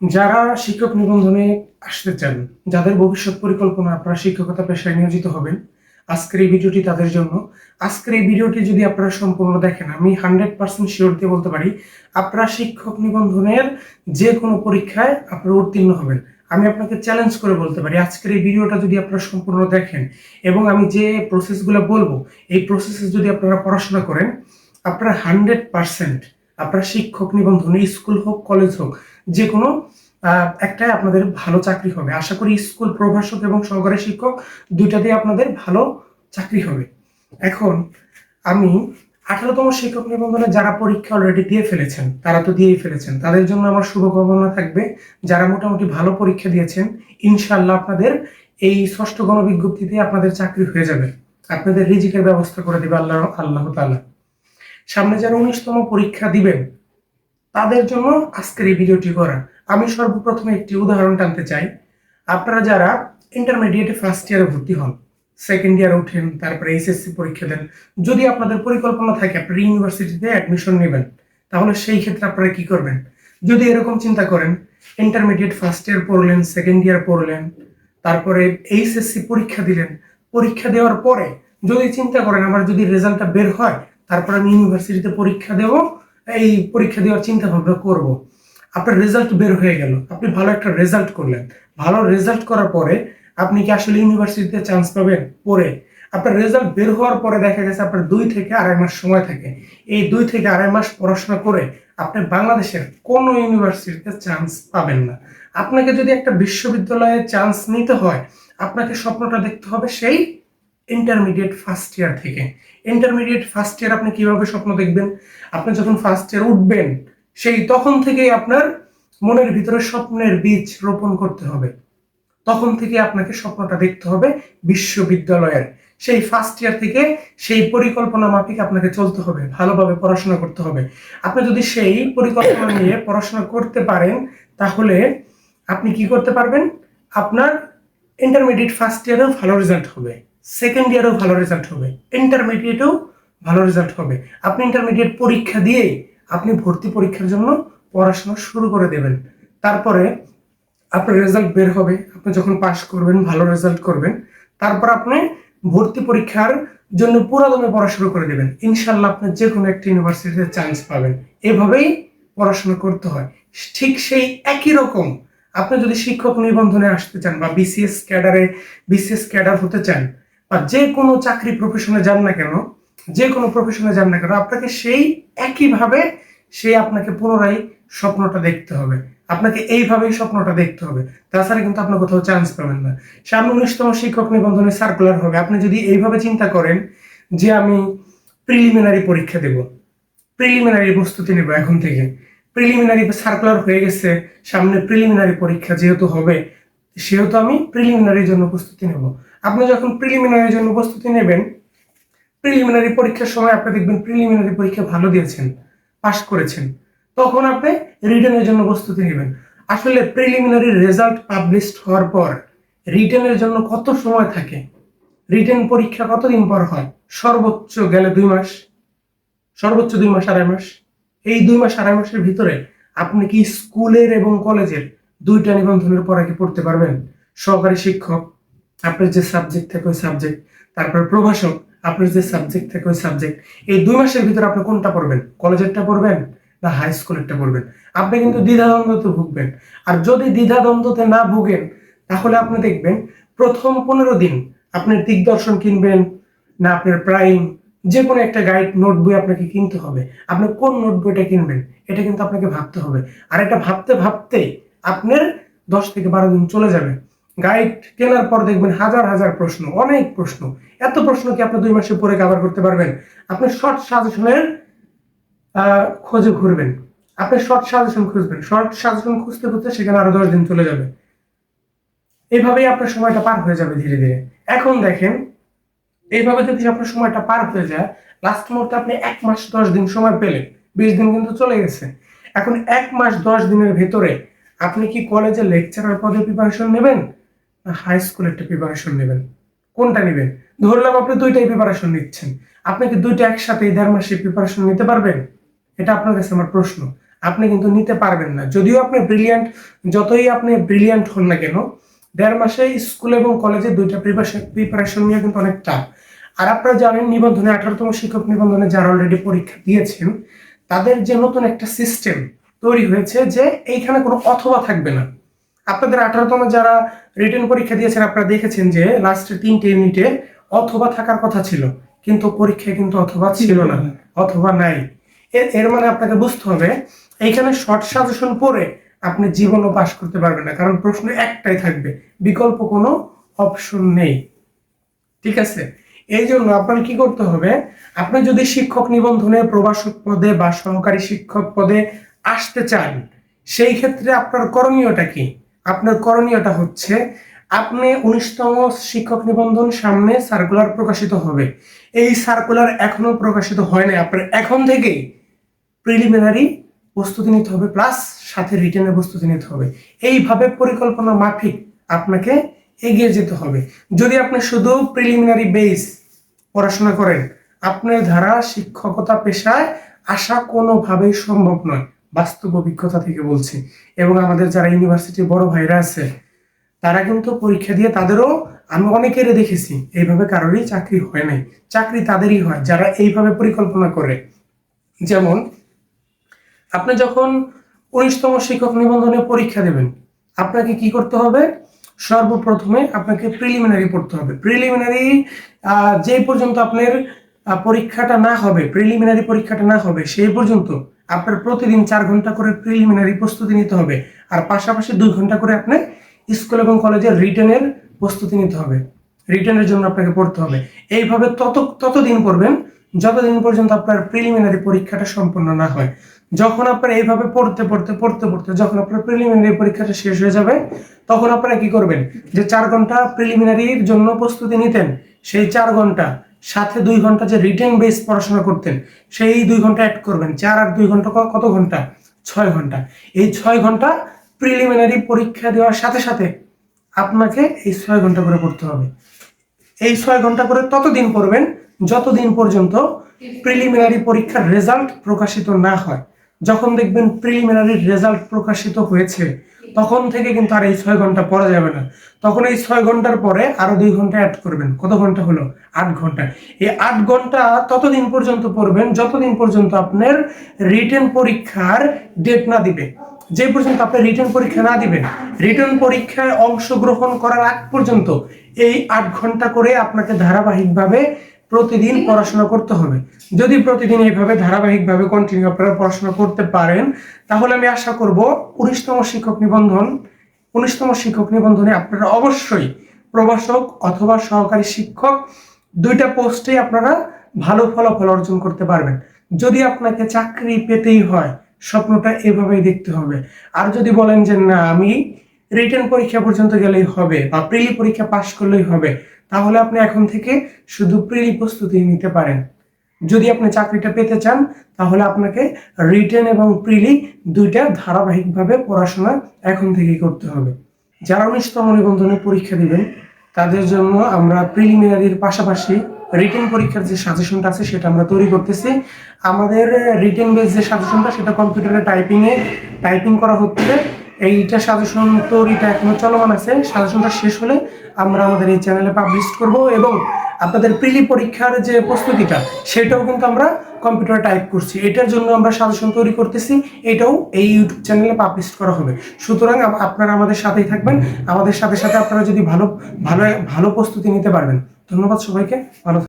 যারা শিক্ষক নিবন্ধনে আসতে চান, যাদের ভবিষ্যৎ পরিকল্পনা আপনারা শিক্ষকতা পেশায় নিয়োজিত হবেন, আজকের এই ভিডিওটি তাদের জন্য। আজকের এই ভিডিওটি যদি আপনারা সম্পূর্ণ দেখেন, আমি হান্ড্রেড পার্সেন্ট শিওর দিয়ে বলতে পারি, আপনারা শিক্ষক নিবন্ধনের যে কোনো পরীক্ষায় আপনারা উত্তীর্ণ হবেন। আমি আপনাকে চ্যালেঞ্জ করে বলতে পারি, আজকের এই ভিডিওটা যদি আপনারা সম্পূর্ণ দেখেন এবং আমি যে প্রসেসগুলো বলব, এই প্রসেসে যদি আপনারা পড়াশোনা করেন, আপনারা হান্ড্রেড পার্সেন্ট আপনারা শিক্ষক নিবন্ধনে স্কুল হোক কলেজ হোক যে কোনো একটাই আপনাদের ভালো চাকরি হবে। আশা করি স্কুল প্রভাষক এবং সহকারী শিক্ষক দুইটাতেই আপনাদের ভালো চাকরি হবে। এখন আমি আঠারোতম শিক্ষক নিবন্ধনে যারা পরীক্ষা অলরেডি দিয়ে ফেলেছেন, তারা তো দিয়েই ফেলেছেন, তাদের জন্য আমার শুভকামনা থাকবে। যারা মোটামুটি ভালো পরীক্ষা দিয়েছেন ইনশাল্লাহ আপনাদের এই ষষ্ঠ গণবিজ্ঞপ্তিতে আপনাদের চাকরি হয়ে যাবে। আপনাদের রিজিকের ব্যবস্থা করে দেবে আল্লাহ আল্লাহ তাআলা। সামনে যারা উনিশতম পরীক্ষা দিবেন তাদের জন্য আজকের এই ভিডিওটি করা। আমি সর্বপ্রথমে একটি উদাহরণ টানতে চাই। আপনারা যারা ইন্টারমিডিয়েটে ফার্স্ট ইয়ারে ভর্তি হন সেকেন্ড ইয়ারে উঠেন, তারপরে এইচএসসি পরীক্ষা দেন, যদি আপনাদের পরিকল্পনা থাকে আপনারা ইউনিভার্সিটিতে অ্যাডমিশন নেবেন, তাহলে সেই ক্ষেত্রে আপনারা কি করবেন? যদি এরকম চিন্তা করেন ইন্টারমিডিয়েট ফার্স্ট ইয়ার পড়লেন সেকেন্ড ইয়ার পড়লেন, তারপরে এইচএসসি পরীক্ষা দিলেন, পরীক্ষা দেওয়ার পরে যদি চিন্তা করেন, আমার যদি রেজাল্টটা বের হয়, তারপর আমি ইউনিভার্সিটিতে পরীক্ষা দেবো এই পরীক্ষা দেওয়ার চিন্তা ভাবনা করব। আপনার রেজাল্ট বের হয়ে গেল। আপনি ভালো একটা রেজাল্ট করলেন। ভালো রেজাল্ট করার পরে আপনি কি আসলে ইউনিভার্সিটিতে চান্স পাবেন? পরে। আপনার রেজাল্ট বের হওয়ার পরে দেখা গেছে আপনার দুই থেকে আড়াই মাস সময় থাকে। এই দুই থেকে আড়াই মাস পড়াশোনা করে আপনি বাংলাদেশের কোনো ইউনিভার্সিটিতে চান্স পাবেন না। আপনাকে যদি একটা বিশ্ববিদ্যালয়ে চান্স নিতে হয়, আপনাকে স্বপ্নটা দেখতে হবে সেই ইন্টারমিডিয়েট ফার্স্ট ইয়ার থেকে। ইন্টারমিডিয়েট ফার্স্ট ইয়ার আপনি কীভাবে স্বপ্ন দেখবেন? আপনি যখন ফার্স্ট ইয়ার উঠবেন, সেই তখন থেকেই আপনার মনের ভিতরে স্বপ্নের বীজ রোপণ করতে হবে। তখন থেকে আপনাকে স্বপ্নটা দেখতে হবে বিশ্ববিদ্যালয়ের। সেই ফার্স্ট ইয়ার থেকে সেই পরিকল্পনা মাফিক আপনাকে চলতে হবে, ভালোভাবে পড়াশোনা করতে হবে। আপনি যদি সেই পরিকল্পনা নিয়ে পড়াশোনা করতে পারেন, তাহলে আপনি কি করতে পারবেন? আপনার ইন্টারমিডিয়েট ফার্স্ট ইয়ারেও ভালো রেজাল্ট হবে। সেকেন্ড ইয়ারেও ভালো রেজাল্ট হবে। ইন্টারমিডিয়েটেও ভালো রেজাল্ট হবে। আপনি ইন্টারমিডিয়েট পরীক্ষা দিয়ে আপনি ভর্তি পরীক্ষার জন্য পড়াশোনা শুরু করে দেবেন। তারপরে আপনার রেজাল্ট বের হবে। আপনি যখন পাশ করবেন, ভালো রেজাল্ট করবেন, তারপর আপনি ভর্তি পরীক্ষার জন্য পুরাদমে পড়া শুরু করে দেবেন। ইনশাল্লাহ আপনি যে কোনো একটা ইউনিভার্সিটিতে চান্স পাবেন। এভাবেই পড়াশোনা করতে হয়। ঠিক সেই একই রকম আপনি যদি শিক্ষক নিবন্ধনে আসতে চান বা বিসিএস ক্যাডারে বিসিএস ক্যাডার হতে চান বা যে কোনো চাকরি প্রফেশনে যান না কেন, যে কোনো প্রফেশনে যান না কেন, আপনাকে সেই একইভাবে সেই আপনাকে পুনরায় স্বপ্নটা দেখতে হবে। আপনাকে এইভাবেই স্বপ্নটা দেখতে হবে। তাছাড়া কিন্তু আপনি কোথাও চান্স পাবেন না। সামনে উনিশতম শিক্ষক নিবন্ধনে সার্কুলার হবে। আপনি যদি এইভাবে চিন্তা করেন যে আমি প্রিলিমিনারি পরীক্ষা দেব প্রিলিমিনারি প্রস্তুতি নেব এখন থেকে প্রিলিমিনারি সার্কুলার হয়ে গেছে, সামনে প্রিলিমিনারি পরীক্ষা যেহেতু হবে সেহেতু আমি প্রিলিমিনারির জন্য প্রস্তুতি নেব। আপনি যখন প্রিলিমিনারির জন্য প্রস্তুতি নেবেন প্রিলিমিনারি পরীক্ষার সময় আপনি দেখবেন প্রিলিমিনারি পরীক্ষা ভালো দিয়েছেন, পাশ করেছেন। তখন আপনি রিটেনের জন্য প্রস্তুতি নেবেন। আসলে প্রিলিমিনারি রেজাল্ট পাবলিশড হওয়ার পর রিটেনের জন্য কত সময় থাকে? রিটেন পরীক্ষা কতদিন পর হয়? সর্বোচ্চ গেলে দুই মাস, সর্বোচ্চ দুই মাস আড়াই মাস। এই দুই মাস আড়াই মাসের ভিতরে আপনি কি স্কুলের এবং কলেজের দুইটা নিবন্ধনের পড়া কি পড়তে পারবেন। সহকারী শিক্ষক, আপনার যে সাবজেক্ট থাকে ওই সাবজেক্ট তারপর প্রভাষক, আপনার যে সাবজেক্ট থাকে ওই সাবজেক্ট এই দুই মাসের ভিতরে আপনি কোনটা পড়বেন? কলেজেরটা পড়বেন না হাই স্কুলেরটা পড়বেন? আপনি কিন্তু দ্বিধাদ্বন্দ্বতে ভুগবেন। আর যদি দ্বিধাদ্বন্দ্বতে না ভুগেন, তাহলে আপনি দেখবেন প্রথম পনেরো দিন আপনি দিগদর্শন কিনবেন, না আপনার প্রাইম যে কোনো একটা গাইড নোট বই আপনাকে কিনতে হবে। আপনি কোন নোট বইটা কিনবেন? এটা কিন্তু আপনাকে ভাবতে হবে। আর এটা ভাবতে ভাবতে আপনার দশ থেকে বারো দিন চলে যাবে। গাইড কেনার পর দেখবেন হাজার হাজার প্রশ্ন, অনেক প্রশ্ন। এত প্রশ্ন কি আপনি দুই মাসে পরে কভার করতে পারবেন? আপনি শর্ট সাজেশনের খোঁজে ঘুরবেন। আপনি শর্ট সাজেশন খুঁজবেন। শর্ট সাজেশন খুঁজতে খুঁজতে সেখানে আরও দশ দিন চলে যাবে। এইভাবেই আপনার সময়টা পার হয়ে যাবে ধীরে ধীরে। এখন দেখেন, এইভাবে যদি আপনার সময়টা পার হয়ে যায় লাস্ট মুহূর্তে আপনি এক মাস দশ দিন সময় পেলেন। বিশ দিন কিন্তু চলে গেছে। এখন এক মাস দশ দিনের ভেতরে আপনি কি কলেজে লেকচারার পদে প্রিপারেশন নেবেন? না হাই স্কুলের প্রিপারেশন নেবেন? কোনটা নেবেন? ধরলাম আপনি দুইটাই প্রিপারেশন নিচ্ছেন। আপনি কি দুইটা একসাথে এই দেড় মাসে প্রিপারেশন নিতে পারবেন? এটা আপনার কাছে আমার প্রশ্ন। আপনি কিন্তু নিতে পারবেন না। যদিও আপনি ব্রিলিয়ান্ট যতই আপনি ব্রিলিয়ান্ট হন না কেন, দেড় মাসে স্কুল এবং কলেজে দুইটা প্রিপারেশন নিয়ে কিন্তু অনেক টাফ আর আপনারা জানেন, নিবন্ধনে আঠারোতম শিক্ষক নিবন্ধনে যারা অলরেডি পরীক্ষা দিয়েছেন, তাদের যে নতুন একটা সিস্টেম তৈরি হয়েছে যে এইখানে কোনো অথবা থাকবে না। আপনাদের আঠারোতম যারা রিটার্ন পরীক্ষা দিয়েছেন, আপনারা দেখেছেন যে লাস্টের তিনটে ইউনিটে অথবা থাকার কথা ছিল, কিন্তু পরীক্ষায় কিন্তু অথবা ছিল না, অথবা নাই। এর মানে আপনাকে বুঝতে হবে, এইখানে শর্ট সাজেশন পড়ে আপনি জীবনও পাশ করতে পারবেন না, কারণ প্রশ্ন একটাই থাকবে, বিকল্প কোনো অপশন নেই। ঠিক আছে? এই জন্য আপনার কি করতে হবে, আপনি যদি শিক্ষক নিবন্ধনে প্রভাষক পদে বা সহকারী শিক্ষক পদে আসতে চান, সেই ক্ষেত্রে আপনার করণীয়টা কি? আপনার করণীয়টা হচ্ছে, আপনি উনিশতম শিক্ষক নিবন্ধন সামনে সার্কুলার প্রকাশিত হবে। এই সার্কুলার এখনও প্রকাশিত হয় নাই। আপনার এখন থেকেই প্রিলিমিনারি প্রস্তুতি নিতে হবে প্লাস সাথে রিটার্নের প্রস্তুতি নিতে হবে। এইভাবে পরিকল্পনা মাফিক আপনাকে এগিয়ে যেতে হবে। যদি আপনি শুধু প্রিলিমিনারি বেস পড়াশোনা করেন, আপনার ধারা, শিক্ষকতা পেশায় আসা কোনোভাবেই সম্ভব নয়। বাস্তব অভিজ্ঞতা থেকে বলছি। এবং আমাদের যারা ইউনিভার্সিটির বড় ভাইরা আছে, তারা কিন্তু পরীক্ষা দিয়ে তাদেরও আমি অনেকেরই দেখেছি, এইভাবে কারোরই চাকরি হয় নাই। চাকরি তাদেরই হয়, যারা এইভাবে পরিকল্পনা করে। যেমন, আপনি যখন উনিশতম শিক্ষক নিবন্ধনে পরীক্ষা দেবেন, আপনাকে কি করতে হবে? সর্বপ্রথমে আপনাকে প্রিলিমিনারি পড়তে হবে। প্রিলিমিনারি যে পর্যন্ত আপনার পরীক্ষাটা না হবে প্রিলিমিনারি পরীক্ষাটা না হবে, সেই পর্যন্ত আপনার প্রতিদিন চার ঘণ্টা করে প্রিলিমিনারি প্রস্তুতি নিতে হবে। আর পাশাপাশি দুই ঘণ্টা করে আপনি স্কুল এবং কলেজের রিটার্নের প্রস্তুতি নিতে হবে। রিটার্নের জন্য আপনাকে পড়তে হবে। এইভাবে তত, ততদিন পড়বেন, যতদিন পর্যন্ত আপনার প্রিলিমিনারি পরীক্ষাটা সম্পন্ন না হয়। যখন আপনার এইভাবে পড়তে পড়তে পড়তে পড়তে যখন আপনার প্রিলিমিনারি পরীক্ষাটা শেষ হয়ে যাবে, তখন আপনারা কি করবেন? যে চার ঘণ্টা প্রিলিমিনারির জন্য প্রস্তুতি নিতেন, সেই চার ঘণ্টা সাথে দুই ঘণ্টা যে রিটেন বেস পড়াশোনা করতেন, সেই দুই ঘণ্টা অ্যাড করবেন। চার আর দুই ঘণ্টা কত ঘণ্টা? ছয় ঘণ্টা। এই ছয় ঘণ্টা প্রিলিমিনারি পরীক্ষা দেওয়ার সাথে সাথে আপনাকে এই ছয় ঘণ্টা করে পড়তে হবে। এই ছয় ঘণ্টা করে ততদিন পড়বেন যতদিন পর্যন্ত প্রিলিমিনারি পরীক্ষার রেজাল্ট প্রকাশিত না হয়। যখন দেখবেন প্রিলিমিনারির রেজাল্ট প্রকাশিত হয়েছে তখন থেকে কিন্তু আর এই ছয় ঘণ্টা পড়া যাবে না। তখন এই ছয় ঘণ্টার পরে আরও দুই ঘণ্টা অ্যাড করবেন। কত ঘণ্টা হলো? আট ঘণ্টা। এই আট ঘণ্টা ততদিন পর্যন্ত পড়বেন যতদিন পর্যন্ত আপনার রিটেন পরীক্ষার ডেট না দিবে। যে পর্যন্ত আপনি রিটার্ন পরীক্ষা না দিবেন রিটার্ন পরীক্ষায় অংশগ্রহণ করার আগ পর্যন্ত এই আট ঘণ্টা করে আপনাকে ধারাবাহিকভাবে প্রতিদিন পড়াশোনা করতে হবে। যদি প্রতিদিন এইভাবে ধারাবাহিকভাবে কন্টিনিউ আপনারা পড়াশোনা করতে পারেন, তাহলে আমি আশা করব উনিশতম শিক্ষক নিবন্ধন, উনিশতম শিক্ষক নিবন্ধনে আপনারা অবশ্যই প্রভাষক অথবা সহকারী শিক্ষক দুইটা পোস্টে আপনারা ভালো ফলাফল অর্জন করতে পারবেন। যদি আপনাকে চাকরি পেতেই হয়, স্বপ্নটা এভাবেই দেখতে হবে। আর যদি বলেন যে না, আমি রিটার্ন পরীক্ষা পর্যন্ত গেলেই হবে বা প্রিলি পরীক্ষা পাশ করলেই হবে তাহলে আপনি এখন থেকে শুধু প্রিলি প্রস্তুতি নিতে পারেন। যদি আপনি চাকরিটা পেতে চান, তাহলে আপনাকে রিটেন এবং প্রিলি দুইটা ধারাবাহিকভাবে পড়াশোনা এখন থেকেই করতে হবে। যারা উনিশতম নিবন্ধনে পরীক্ষা দিবেন, তাদের জন্য আমরা প্রিলিমিনারির পাশাপাশি রিটেন পরীক্ষার যে সাজেশনটা আছে, সেটা আমরা তৈরি করতেছি। আমাদের রিটেন বেস যে সাজেশনটা সেটা কম্পিউটারে টাইপিংয়ে টাইপিং করা হচ্ছে। এইটা সাজেশন তৈরিটা এখনও চলমান আছে। সাজেশনটা শেষ হলে আমরা আমাদের এই চ্যানেলে পাবলিশ করব এবং আপনাদের প্রিলি পরীক্ষার যে প্রস্তুতিটা, সেটাও কিন্তু আমরা কম্পিউটারে টাইপ করছি। এটার জন্য আমরা সাজেশন তৈরি করতেছি, এটাও এই ইউটিউব চ্যানেলে পাবলিশ করা হবে। সুতরাং আপনারা আমাদের সাথেই থাকবেন। আমাদের সাথে সাথে আপনারা যদি ভালো ভালো ভালো প্রস্তুতি নিতে পারবেন। ধন্যবাদ সবাইকে। ভালো।